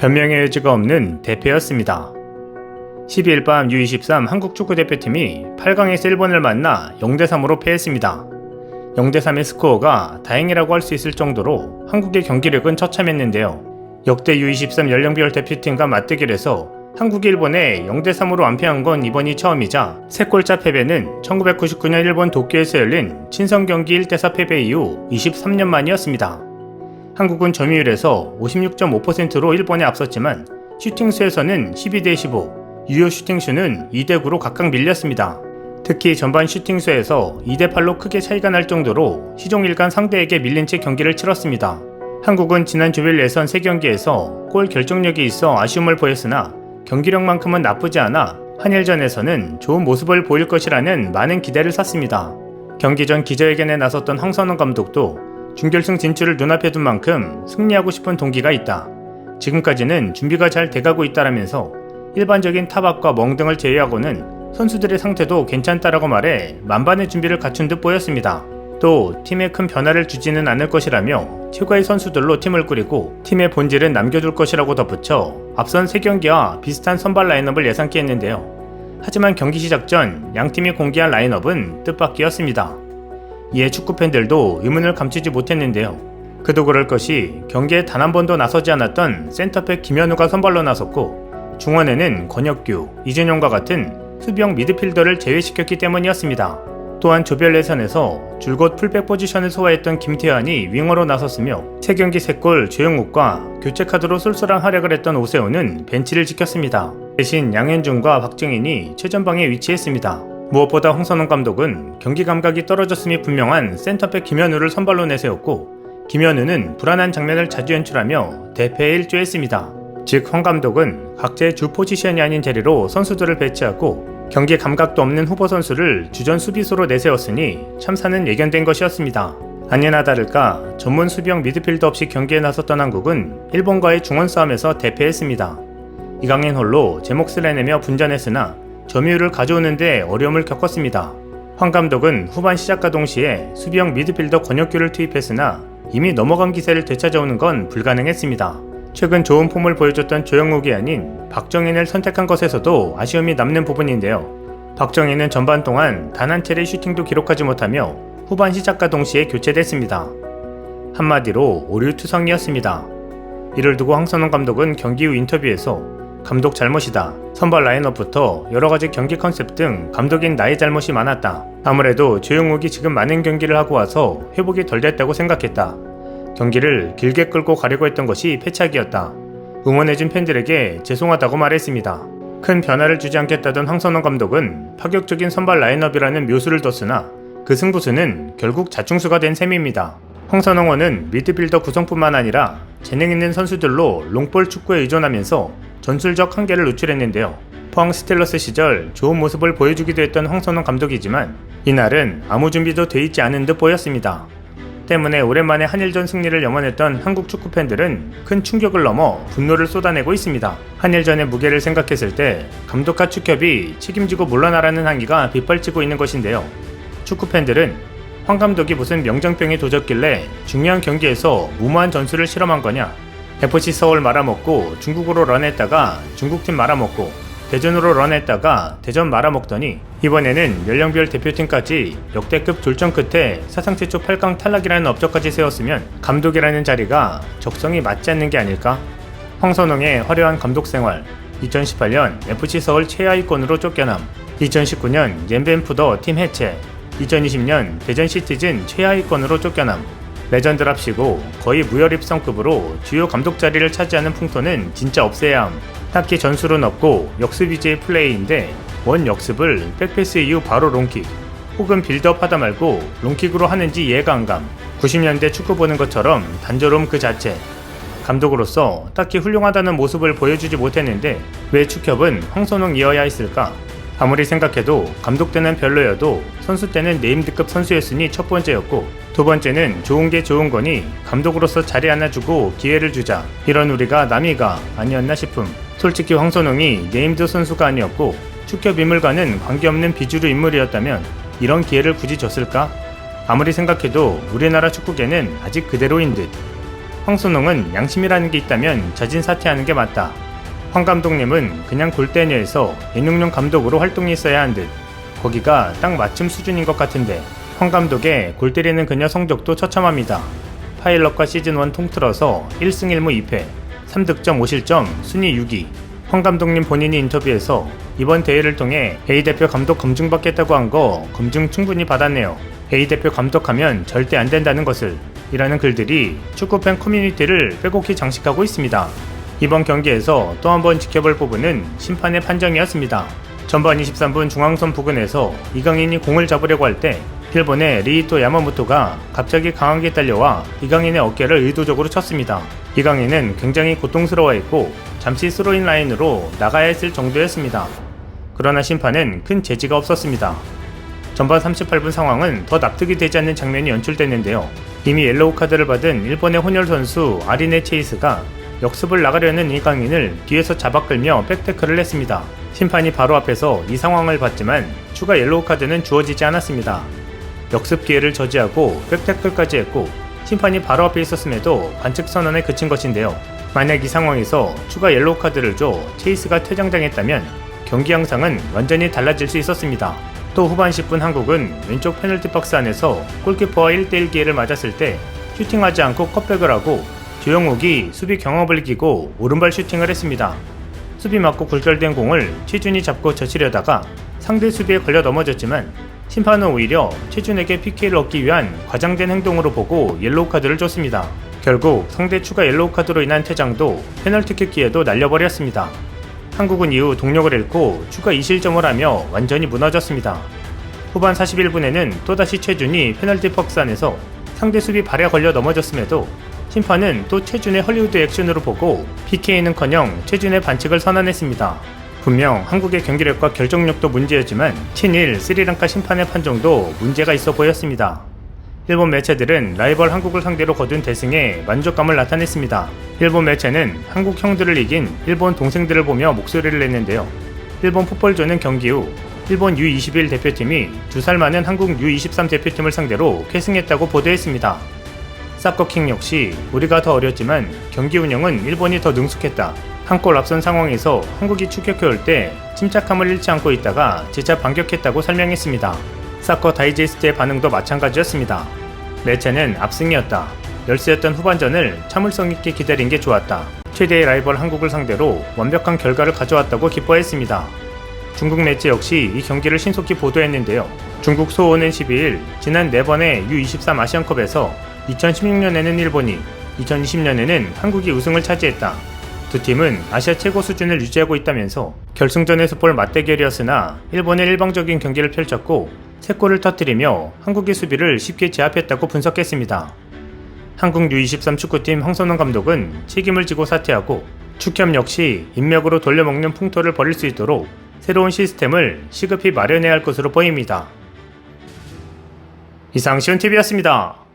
변명의 여지가 없는 대패였습니다. 12일 밤 U23 한국 축구대표팀이 8강에서 일본을 만나 0대3으로 패했습니다. 0대3의 스코어가 다행이라고 할 수 있을 정도로 한국의 경기력은 처참했는데요. 역대 U23 연령별 대표팀과 맞대결에서 한국이 일본에 0대3으로 완패한 건 이번이 처음이자 세 골차 패배는 1999년 일본 도쿄에서 열린 친선 경기 1대4 패배 이후 23년 만이었습니다. 한국은 점유율에서 56.5%로 일본에 앞섰지만 슈팅수에서는 12대 15, 유효 슈팅수는 2대 9로 각각 밀렸습니다. 특히 전반 슈팅수에서 2대 8로 크게 차이가 날 정도로 시종일관 상대에게 밀린 채 경기를 치렀습니다. 한국은 지난 조별 예선 3경기에서 골 결정력이 있어 아쉬움을 보였으나 경기력만큼은 나쁘지 않아 한일전에서는 좋은 모습을 보일 것이라는 많은 기대를 샀습니다. 경기 전 기자회견에 나섰던 황선홍 감독도 준결승 진출을 눈앞에 둔 만큼 승리하고 싶은 동기가 있다. 지금까지는 준비가 잘 돼가고 있다라면서 일반적인 타박과 멍 등을 제외하고는 선수들의 상태도 괜찮다라고 말해 만반의 준비를 갖춘 듯 보였습니다. 또 팀에 큰 변화를 주지는 않을 것이라며 최고의 선수들로 팀을 꾸리고 팀의 본질은 남겨둘 것이라고 덧붙여 앞선 3경기와 비슷한 선발 라인업을 예상케 했는데요. 하지만 경기 시작 전 양팀이 공개한 라인업은 뜻밖이었습니다. 이에 축구 팬들도 의문을 감추지 못했는데요. 그도 그럴 것이 경기에 단 한 번도 나서지 않았던 센터백 김현우가 선발로 나섰고 중원에는 권혁규, 이준용과 같은 수비형 미드필더를 제외시켰기 때문이었습니다. 또한 조별 예선에서 줄곧 풀백 포지션을 소화했던 김태환이 윙어로 나섰으며 3경기 3골 조영욱과 교체 카드로 쏠쏠한 활약을 했던 오세훈은 벤치를 지켰습니다. 대신 양현준과 박정인이 최전방에 위치했습니다. 무엇보다 홍선홍 감독은 경기 감각이 떨어졌음이 분명한 센터백 김현우를 선발로 내세웠고 김현우는 불안한 장면을 자주 연출하며 대패에 일조했습니다. 즉황 감독은 각자의 주 포지션이 아닌 자리로 선수들을 배치하고 경기 감각도 없는 후보 선수를 주전 수비수로 내세웠으니 참사는 예견된 것이었습니다. 아니나 다를까 전문 수비형 미드필더 없이 경기에 나섰던 한국은 일본과의 중원 싸움에서 대패했습니다. 이강인 홀로 제 몫을 해내며 분전했으나 점유율을 가져오는데 어려움을 겪었습니다. 황 감독은 후반 시작과 동시에 수비형 미드필더 권혁규를 투입했으나 이미 넘어간 기세를 되찾아오는 건 불가능했습니다. 최근 좋은 폼을 보여줬던 조영욱이 아닌 박정인을 선택한 것에서도 아쉬움이 남는 부분인데요. 박정인은 전반 동안 단 한 차례 슈팅도 기록하지 못하며 후반 시작과 동시에 교체됐습니다. 한마디로 오류투성이었습니다. 이를 두고 황선홍 감독은 경기 후 인터뷰에서 감독 잘못이다. 선발 라인업부터 여러 가지 경기 컨셉 등 감독인 나의 잘못이 많았다. 아무래도 조영욱이 지금 많은 경기를 하고 와서 회복이 덜 됐다고 생각했다. 경기를 길게 끌고 가려고 했던 것이 패착이었다. 응원해준 팬들에게 죄송하다고 말했습니다. 큰 변화를 주지 않겠다던 황선홍 감독은 파격적인 선발 라인업이라는 묘수를 뒀으나 그 승부수는 결국 자충수가 된 셈입니다. 황선홍원은 미드필더 구성뿐만 아니라 재능 있는 선수들로 롱볼 축구에 의존하면서 전술적 한계를 노출했는데요. 포항 스텔러스 시절 좋은 모습을 보여주기도 했던 황선홍 감독이지만 이날은 아무 준비도 돼 있지 않은 듯 보였습니다. 때문에 오랜만에 한일전 승리를 염원했던 한국 축구 팬들은 큰 충격을 넘어 분노를 쏟아내고 있습니다. 한일전의 무게를 생각했을 때 감독과 축협이 책임지고 물러나라는 항의가 빗발치고 있는 것인데요. 축구 팬들은 황 감독이 무슨 명정병에 도졌길래 중요한 경기에서 무모한 전술을 실험한 거냐? FC 서울 말아먹고 중국으로 런했다가 중국팀 말아먹고 대전으로 런했다가 대전 말아먹더니 이번에는 연령별 대표팀까지 역대급 졸전 끝에 사상 최초 8강 탈락이라는 업적까지 세웠으면 감독이라는 자리가 적성이 맞지 않는 게 아닐까? 황선홍의 화려한 감독 생활 2018년 FC 서울 최하위권으로 쫓겨남 2019년 옌벤푸더 팀 해체 2020년 대전 시티즌 최하위권으로 쫓겨남 레전드랍시고 거의 무혈입성급으로 주요 감독 자리를 차지하는 풍토는 진짜 없애야 함. 딱히 전술은 없고 역습 위주의 플레이인데 원 역습을 백패스 이후 바로 롱킥 혹은 빌드업 하다 말고 롱킥으로 하는지 이해가 안 감. 90년대 축구 보는 것처럼 단조로움 그 자체. 감독으로서 딱히 훌륭하다는 모습을 보여주지 못했는데 왜 축협은 황선홍이어야 했을까? 아무리 생각해도 감독 때는 별로여도 선수 때는 네임드급 선수였으니 첫 번째였고 두 번째는 좋은 게 좋은 거니 감독으로서 자리 하나 주고 기회를 주자 이런 우리가 남이가 아니었나 싶음 솔직히 황선홍이 네임드 선수가 아니었고 축협 인물과는 관계없는 비주류 인물이었다면 이런 기회를 굳이 줬을까? 아무리 생각해도 우리나라 축구계는 아직 그대로인 듯 황순홍은 양심이라는 게 있다면 젖인 사퇴하는 게 맞다. 황 감독님은 그냥 골대녀에서 예능용 감독으로 활동이 있어야 한 듯. 거기가 딱 맞춤 수준인 것 같은데 황 감독의 골 때리는 그녀 성적도 처참합니다. 파일럿과 시즌1 통틀어서 1승 1무 2패, 3득점 5실점, 순위 6위. 황 감독님 본인이 인터뷰에서 이번 대회를 통해 A 대표 감독 검증 받겠다고 한 거 검증 충분히 받았네요. A 대표 감독하면 절대 안 된다는 것을 이라는 글들이 축구팬 커뮤니티를 빼곡히 장식하고 있습니다. 이번 경기에서 또 한 번 지켜볼 부분은 심판의 판정이었습니다. 전반 23분 중앙선 부근에서 이강인이 공을 잡으려고 할 때 일본의 리히토 야마모토가 갑자기 강하게 달려와 이강인의 어깨를 의도적으로 쳤습니다. 이강인은 굉장히 고통스러워했고 잠시 스로인 라인으로 나가야 했을 정도였습니다. 그러나 심판은 큰 제지가 없었습니다. 전반 38분 상황은 더 납득이 되지 않는 장면이 연출됐는데요. 이미 옐로우 카드를 받은 일본의 혼혈 선수 아리네 체이스가 역습을 나가려는 이강인을 뒤에서 잡아끌며 백태클을 했습니다. 심판이 바로 앞에서 이 상황을 봤지만 추가 옐로우 카드는 주어지지 않았습니다. 역습 기회를 저지하고 백태클까지 했고 심판이 바로 앞에 있었음에도 반칙 선언에 그친 것인데요. 만약 이 상황에서 추가 옐로우 카드를 줘 체이스가 퇴장당했다면 경기 양상은 완전히 달라질 수 있었습니다. 또 후반 10분 한국은 왼쪽 페널티 박스 안에서 골키퍼와 1대1 기회를 맞았을 때 슈팅하지 않고 컵백을 하고 조영욱이 수비 경험을 끼고 오른발 슈팅을 했습니다. 수비 맞고 굴절된 공을 최준이 잡고 젖히려다가 상대 수비에 걸려 넘어졌지만 심판은 오히려 최준에게 PK를 얻기 위한 과장된 행동으로 보고 옐로우 카드를 줬습니다. 결국 상대 추가 옐로우 카드로 인한 퇴장도 페널티킥 기회도 날려버렸습니다. 한국은 이후 동력을 잃고 추가 2실점을 하며 완전히 무너졌습니다. 후반 41분에는 또다시 최준이 페널티 박스 안에서 상대 수비 발에 걸려 넘어졌음에도 심판은 또 최준의 헐리우드 액션으로 보고 PK는커녕 최준의 반칙을 선언했습니다. 분명 한국의 경기력과 결정력도 문제였지만 친일 스리랑카 심판의 판정도 문제가 있어 보였습니다. 일본 매체들은 라이벌 한국을 상대로 거둔 대승에 만족감을 나타냈습니다. 일본 매체는 한국 형들을 이긴 일본 동생들을 보며 목소리를 냈는데요. 일본 풋볼조는 경기 후 일본 U21 대표팀이 두 살 많은 한국 U23 대표팀을 상대로 패승했다고 보도했습니다. 사커킹 역시 우리가 더 어렸지만 경기 운영은 일본이 더 능숙했다. 한 골 앞선 상황에서 한국이 추격해올 때 침착함을 잃지 않고 있다가 재차 반격했다고 설명했습니다. 사커 다이제스트의 반응도 마찬가지였습니다. 매체는 압승이었다. 열세였던 후반전을 참을성 있게 기다린 게 좋았다. 최대의 라이벌 한국을 상대로 완벽한 결과를 가져왔다고 기뻐했습니다. 중국 매체 역시 이 경기를 신속히 보도했는데요. 중국 소원은 12일 지난 4번의 U23 아시안컵에서 2016년에는 일본이, 2020년에는 한국이 우승을 차지했다. 두 팀은 아시아 최고 수준을 유지하고 있다면서 결승전에서 볼 맞대결이었으나 일본의 일방적인 경기를 펼쳤고 3골을 터뜨리며 한국의 수비를 쉽게 제압했다고 분석했습니다. 한국 U23 축구팀 황선홍 감독은 책임을 지고 사퇴하고 축협 역시 인맥으로 돌려먹는 풍토를 벌일 수 있도록 새로운 시스템을 시급히 마련해야 할 것으로 보입니다. 이상 시온TV였습니다.